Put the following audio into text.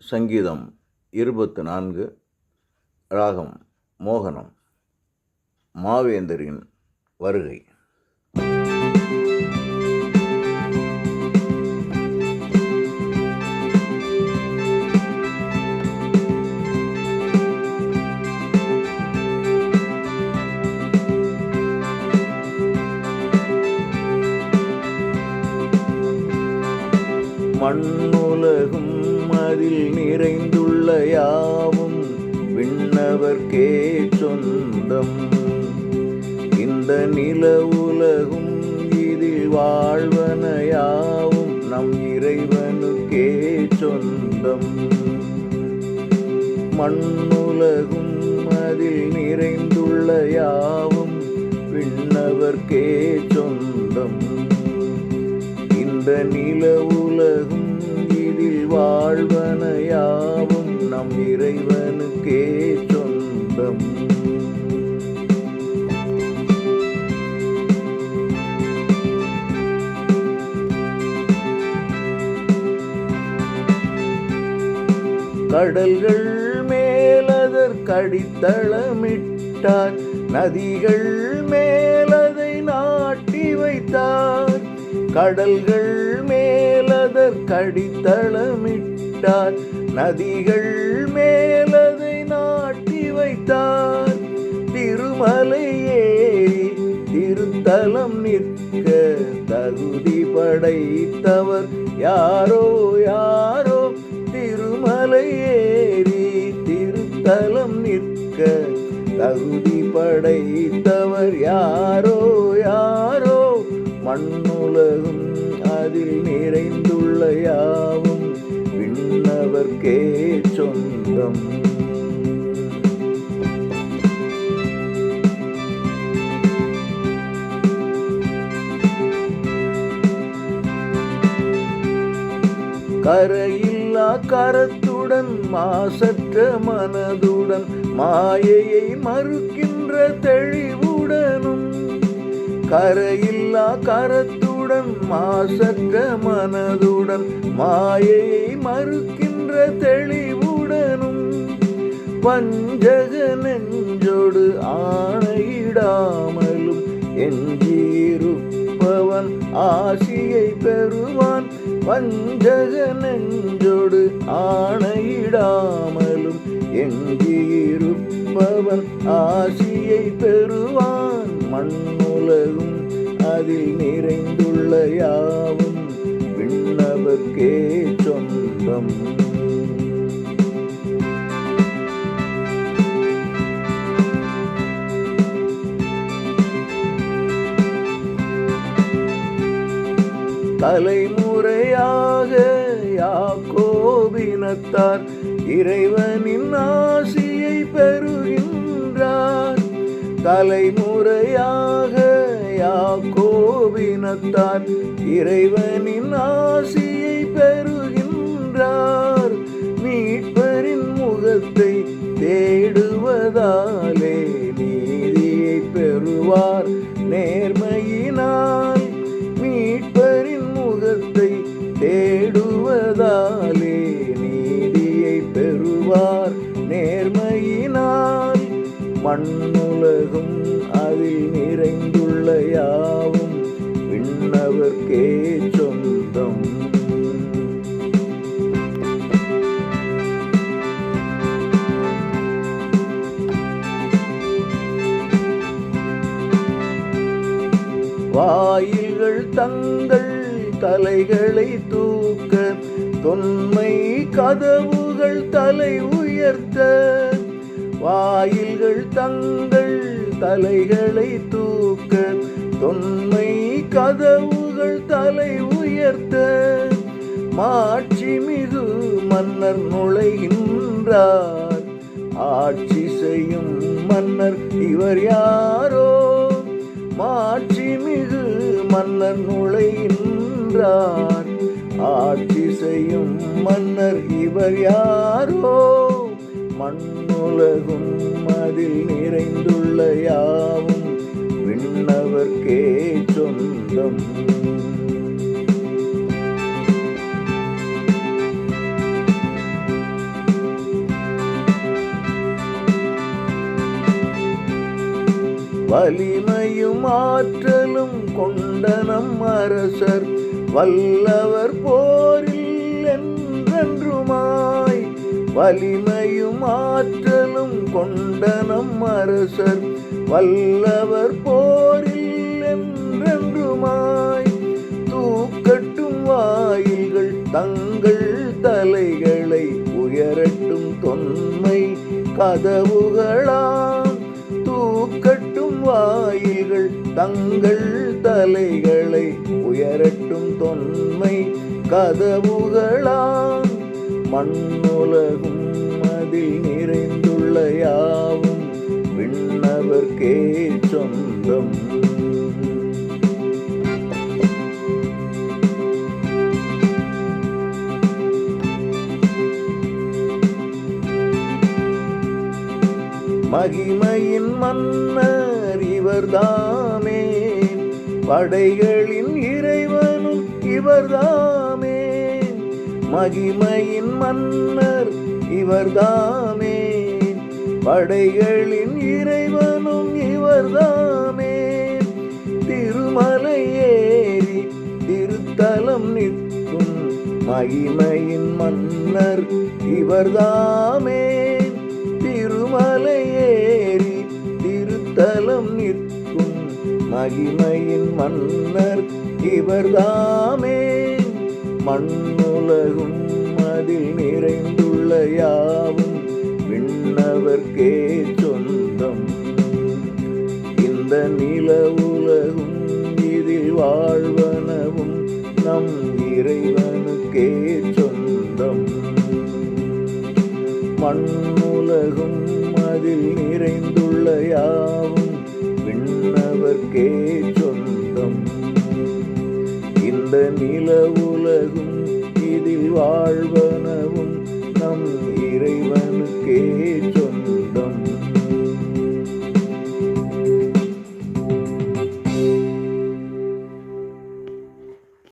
சங்கீதம் இருபத்து நான்கு ராகம் மோகனம் மாவேந்தரின் வருகை. மண்ணுலகும் அதில் நிறைந்துள்ள யாவும் விண்ணவர்க்கே சொந்தம் இந்த நில உலகும் இதில் வாழ்வன யாவும் நம் இறைவனுக்கே சொந்தம் மண்ணுலகும் அதில் நிறைந்துள்ள யாவும் விண்ணவர்க்கே சொந்தம் இந்த நில கடல்கள் மேலதற்கடித்தளமிட்டார். நதிகள் மேலதை நாட்டி வைத்தார். கடல்கள் மேலதற்கடித்தளமிட்டார். நதிகள் மேலதை நாட்டி வைத்தார். திருமலை ஏறி திருத்தலம் நிற்க தகுதி படைத்தவர். யாரோ யார் தலம் நிற்க தகுதி படைத்தவர் யாரோ யாரோ? மண்ணுலகும் அதில் நிறைந்துள்ள யாவும் விண்ணவர்க்கே சொந்தம். கரையில்லா கரத்துடன் மாசற்ற மனதுடன் மாயையை மறுக்கின்ற தெளிவுடனும் கரையில்லா கரத்துடன் மாசற்ற மனதுடன் மாயையை மறுக்கின்ற தெளிவுடனும் பஞ்சக நெஞ்சோடு ஆணையிடாமலும் எஞ்சியிருப்பவன் ஆசியை பெறுவான். பஞ்சக நெஞ்சோடு ஆணையிடாமலும் எங்கிருப்பவன் ஆசியை பெறுவான். மண்ணுலகும் அதில் நிறைந்துள்ள யாவும் விண்ணவர்க்கே சொந்தம். தலைமுறையாக யாவும் யாக்கோபினத்தார் இறைவனின் ஆசியை பெறுகின்றார். தலைமுறையாக யாக்கோபினத்தார் இறைவனின் ஆசியை பெறுகின்றார். மீட்பரின் முகத்தை தேடுவதாலே நீதியை பெறுவார். நேர்மையினால் மீட்பரின் முகத்தை தேடுவதால் தங்கள் தலைகளை தூக்க தொன்மை கதவுகள் தலை உயர்த்த வாயில்கள் தங்கள் தலைகளை தூக்க தொன்மை கதவுகள் தலை உயர்த்த மாட்சி மிகு மன்னர் நுழைகின்றார். ஆட்சி செய்யும் மன்னர் இவர் யாரோ? மாட்சி மன்னன் நுழைகின்றான் ஆட்சி செய்யும் மன்னர் இவர் யாரோ? மண்ணுலகும் அதில் நிறைந்துள்ள யாவும் விண்ணவர்க்கே சொந்தம். வலிமையும் ஆற்றலும் கொண்ட நம் அரசர் வல்லவர் போரில் என்றென்றுமாய். வலிமையும் ஆற்றலும் கொண்ட நம் அரசர் வல்லவர் போரில் என்றென்றுமாய். தூக்கட்டும் வாயில்கள் தங்கள் தலைகளை உயரட்டும் தொன்மை கதவுகளா வாயில்கள் தங்கள் தலைகளை உயரட்டும் தொன்மை கதவுகளாம். மண்ணுலகும் அதில் நிறைந்துள்ள யாவும் விண்ணவர்க்கே சொந்தம். மகிமையின் மன்ன இவர்தாமே. படைகளின் இறைவனும் இவர்தாமே. மகிமையின் மன்னர் இவர்தாமே. படைகளின் இறைவனும் இவர்தாமே. திருமலை ஏறி திருத்தலம் நிற்கும் மகிமையின் மன்னர் இவர்தாமே. மகிமையின் மன்னர் இவர்தாமே. மண்ணுலகும் அதில் நிறைந்துள்ள யாவும் விண்ணவர்க்கே சொந்தம். இந்த நில உலகும் இதில் வாழ்வனவும் நம் இறைவனுக்கே சொந்தம். மண்ணுலகும் அதில் நிறைந்துள்ள யாவும் உனக்கே சொந்தம் இந்த நில உலகும் இதில் வாழ்வ